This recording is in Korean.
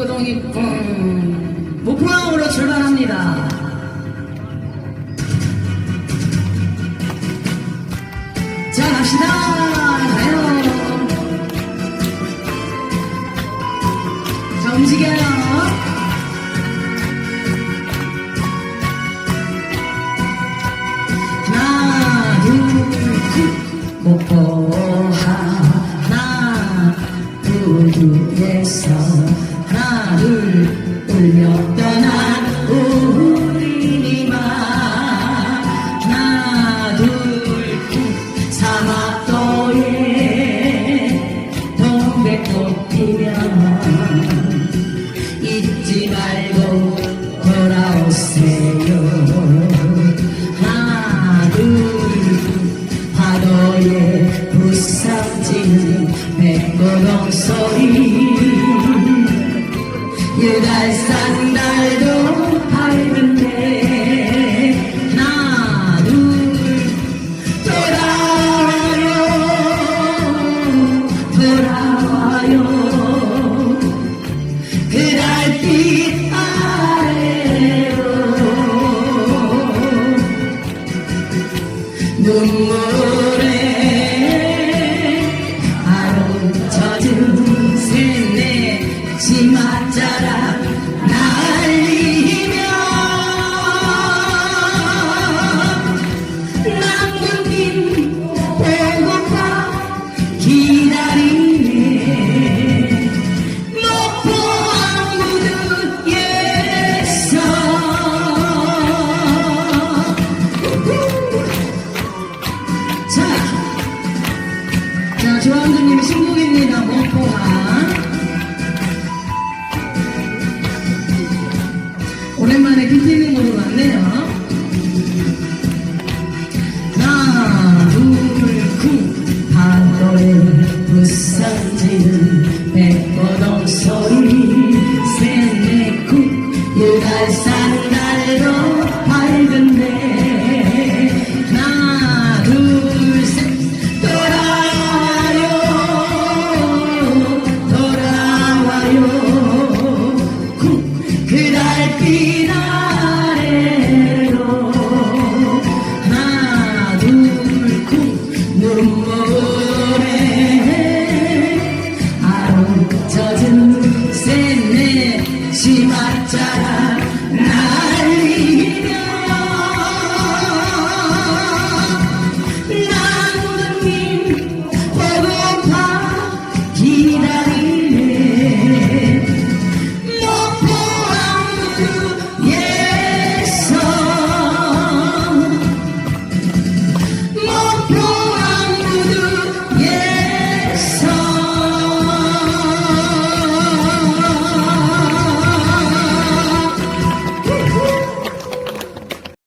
백고동 입고 목포항으로 출발합니다. 자, 갑시다. 가요. 자, 움직여요. 목포 하나, 두두에서 둘, 울며 떠난 우리니만 하나, 둘, 셋. 사막도에 동백꽃 피면 잊지 말고 돌아오세요. 하나, 둘, 파도에 부상지는 백고동 소리. 유달산 달도 밝은데, 하나, 둘, 돌아와요, 돌아와요. 그 달빛 아래로 눈물 조항주님 신곡입니다. 목포항 오랜만에 비티닝으로 왔네요. 하나 둘쿵 파도에 부서지는 백고동 소리. 셋넷쿵 유달산 달도 밝은데 Blue